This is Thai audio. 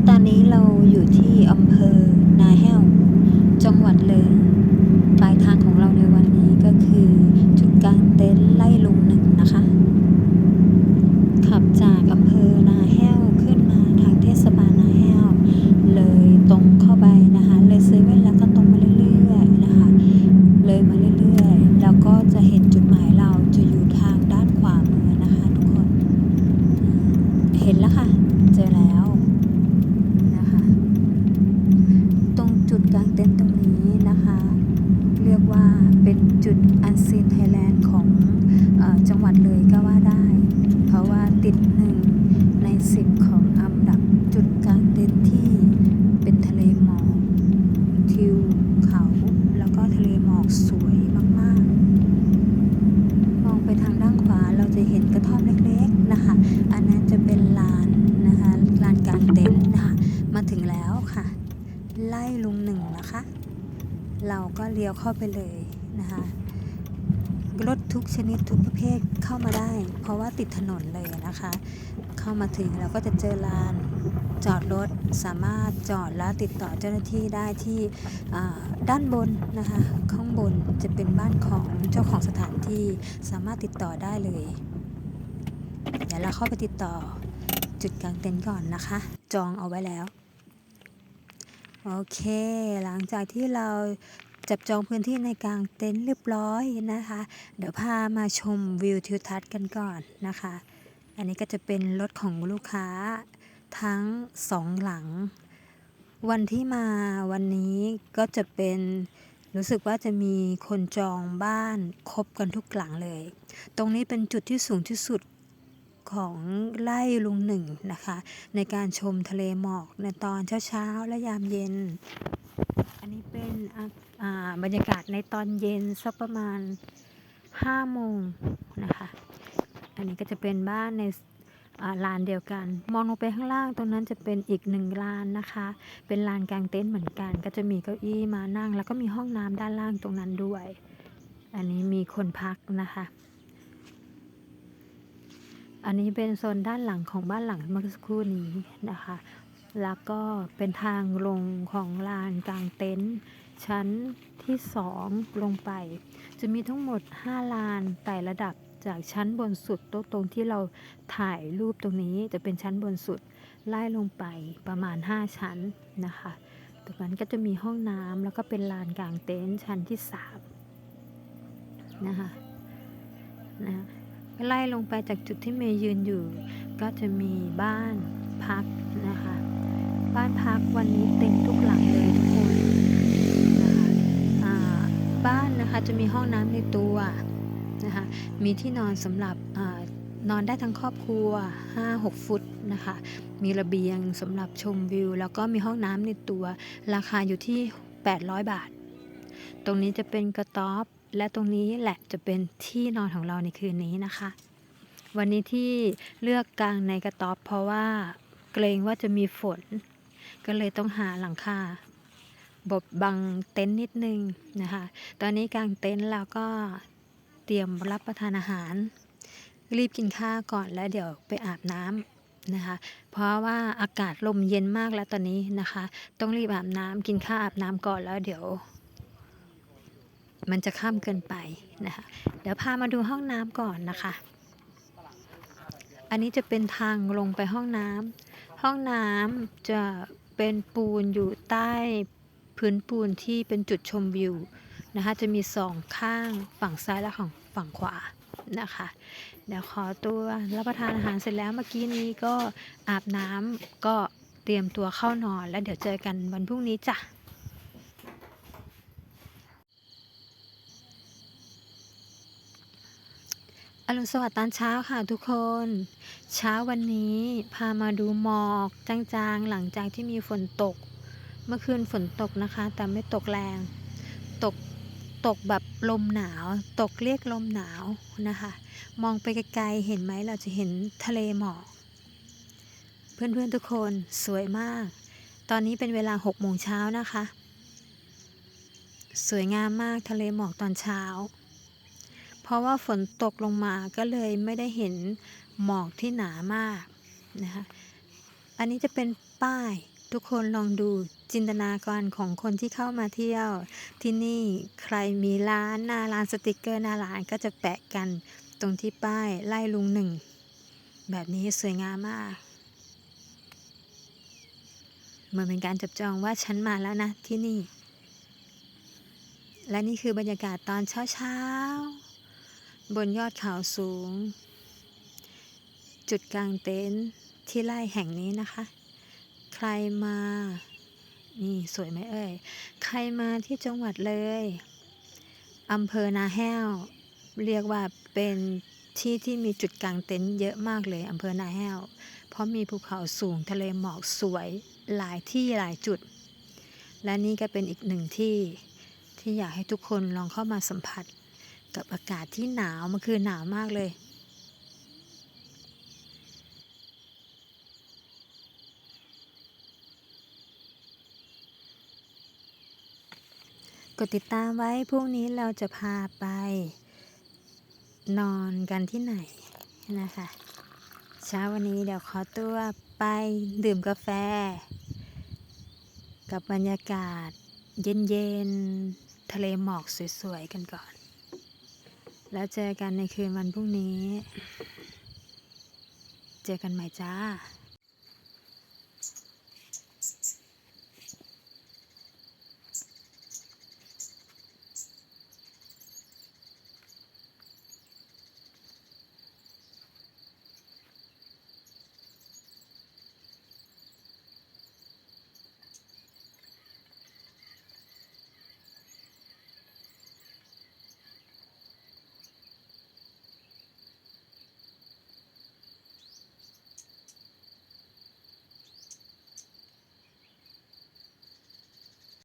แล้วตอนนี้เราอยู่ที่อำเภอนาแห้ว จังหวัดเลย ปลายทางของเราในวันนี้ก็คือ จุดกลางเต็นท์ไล่ลุงหนึ่งนะคะ ขับจากอำเภอนาแห้วขึ้นมาทางเทศบาลนาแห้ว เลยตรงเข้าไปนะคะ เลยเซเว่นแล้วก็ตรงมาเรื่อยๆนะคะ เลยมาเรื่อยๆ แล้วก็จะเห็นจุดหมายเราจะอยู่ทางด้านขวามือนะคะ ทุกคน เห็นแล้วค่ะ เจอแล้วนะคะ ตรงจุดกลางเต็นท์ตรงนี้นะคะ เรียกว่า เป็นจุดอันซีนไทยแลนด์ของออจังหวัดเลยก็ว่าได้ เพราะว่าติดหนึ่งในสิบของอันดับจุดกลางเต็นท์ที่เป็นทะเลหมอกทิวเขาแล้วก็ทะเลหมอกสวยมากๆ มองไปทางด้านขวาเราจะเห็นกระท่อมเล็กๆนะคะ อันนั้นจะเป็นลานนะคะลานกลางเต็นท์นะคะมาถึงแล้วค่ะ ไล่ลุงหนึ่งนะคะ เราก็เลี้ยวเข้าไปเลย นะคะรถทุกชนิดทุกประเภทเข้ามาได้ เพราะว่าติดถนนเลยนะคะ เข้ามาถึงเราก็จะเจอลานจอดรถสามารถจอดแล้วติดต่อเจ้าหน้าที่ได้ที่ด้านบนนะคะข้างบนจะเป็นบ้านของเจ้าของสถานที่สามารถติดต่อได้เลย เดี๋ยวเราเข้าไปติดต่อจุดกลางเต็นท์ก่อนนะคะ จองเอาไว้แล้ว โอเค หลังจากที่เรา จับจองพื้นที่ในกลางเต็นท์เรียบร้อยนะคะ เดี๋ยวพามาชมวิวทิวทัศน์กันก่อนนะคะ อันนี้ก็จะเป็นรถของลูกค้าทั้งสองหลัง วันที่มาวันนี้ก็จะเป็นรู้สึกว่าจะมีคนจองบ้านครบกันทุกหลังเลย ตรงนี้เป็นจุดที่สูงที่สุดของไล่ลุงหนึ่งนะคะ ในการชมทะเลหมอกในตอนเช้าๆและยามเย็น อันนี้เป็นบรรยากาศในตอนเย็นสักประมาณ5โมงนะคะ อันนี้ก็จะเป็นบ้านในลานเดียวกัน มองลงไปข้างล่างตรงนั้นจะเป็นอีกหนึ่งลานนะคะ เป็นลานกลางเต็นท์เหมือนกัน ก็จะมีเก้าอี้มานั่ง แล้วก็มีห้องน้ำด้านล่างตรงนั้นด้วย อันนี้มีคนพักนะคะ อันนี้เป็นโซนด้านหลังของบ้านหลังเมื่อสักครู่นี้นะคะ แล้วก็เป็นทางลงของลานกลางเต็นท์ชั้นที่สองลงไป จะมีทั้งหมด 5 ลานไต่ระดับจากชั้นบนสุดโต๊ะตรงที่เราถ่ายรูปตรงนี้จะเป็นชั้นบนสุดไล่ลงไปประมาณ 5 ชั้นนะคะตรงนั้นก็จะมีห้องน้ำแล้วก็เป็นลานกลางเต็นท์ชั้นที่3นะคะนะไล่ลงไปจากจุดที่เมย์ยืนอยู่ ก็จะมีบ้านพักนะคะ บ้านพักวันนี้เต็มทุกหลังเลยทุกคนนะคะบ้านนะคะจะมีห้องน้ำในตัวนะคะมีที่นอนสำหรับอนอนได้ทั้งครอบครัว 5-6 ฟุตนะคะ มีระเบียงสำหรับชมวิว แล้วก็มีห้องน้ำในตัว ราคาอยู่ที่ 800 บาท ตรงนี้จะเป็นกระต๊อบ และตรงนี้แหละจะเป็นที่นอนของเราในคืนนี้นะคะ วันนี้ที่เลือกกางในกระต๊อบ เพราะว่าเกรงว่าจะมีฝน ก็เลยต้องหาหลังคาบดบังเต็นท์นิดนึงนะคะ ตอนนี้กางเต็นท์แล้วก็เตรียมรับประทานอาหาร รีบกินข้าวก่อนแล้วเดี๋ยวไปอาบน้ำนะคะ เพราะว่าอากาศลมเย็นมากแล้วตอนนี้นะคะ ต้องรีบอาบน้ำกินข้าวอาบน้ำก่อนแล้วเดี๋ยว มันจะค่ำเกินไปนะคะ เดี๋ยวพามาดูห้องน้ำก่อนนะคะ อันนี้จะเป็นทางลงไปห้องน้ำห้องน้ำจะ เป็นปูนอยู่ใต้พื้นปูนที่เป็นจุดชมวิวนะคะจะมีสองข้างฝั่งซ้ายและของฝั่งขวานะคะเดี๋ยวขอตัวรับประทานอาหารเสร็จแล้วเมื่อกี้นี้ก็อาบน้ำก็เตรียมตัวเข้านอนแล้วเดี๋ยวเจอกันวันพรุ่งนี้จ้ะ อรุณสวัสดิ์ตอนเช้าค่ะทุกคน เช้าวันนี้พามาดูหมอกจางๆ หลังจากที่มีฝนตก เมื่อคืนฝนตกนะคะ แต่ไม่ตกแรง ตกตกแบบลมหนาว ตกเรียกลมหนาวนะคะ มองไปไกลๆเห็นไหมเราจะเห็นทะเลหมอก เพื่อนๆทุกคนสวยมาก ตอนนี้เป็นเวลา6โมงเช้านะคะ สวยงามมากทะเลหมอกตอนเช้า ราะว่าฝนตกลงมาก็เลยไม่ได้เห็นหมอกที่หนามากนะคะอันนี้จะเป็นป้ายทุกคนลองดูจินตนาการของคนที่เข้ามาเที่ยว ที่นี่ใครมีร้านหน้าร้านสติกเกอร์หน้าร้านก็จะแปะกันตรงที่ป้ายไล่ลุงหนึ่ง แบบนี้สวยงามมากเหมือนเป็นการจับจองว่าฉันมาแล้วนะที่นี่ และนี่คือบรรยากาศตอนเช้าๆ บนยอดเขาสูง จุดกลางเต็นท์ที่ไร่แห่งนี้นะคะ ใครมา นี่สวยไหมเอ่ย ใครมาที่จังหวัดเลยอำเภอนาแห้ว เรียกว่าเป็นที่ที่มีจุดกลางเต็นท์เยอะมากเลยอำเภอนาแห้ว เพราะมีภูเขาสูงทะเลหมอกสวยหลายที่หลายจุด และนี่ก็เป็นอีกหนึ่งที่ที่อยากให้ทุกคนลองเข้ามาสัมผัส กับอากาศที่หนาวมื่อคืนหนาวมากเลย กดติดตามไว้พรุ่งนี้เราจะพาไป นอนกันที่ไหนนะคะ เช้าวันนี้เดี๋ยวขอตัวไปดื่มกาแฟ กับบรรยากาศเย็นๆ ทะเลหมอกสวยๆ กันก่อน แล้วเจอกันในคืนวันพรุ่งนี้ เจอกันใหม่จ้า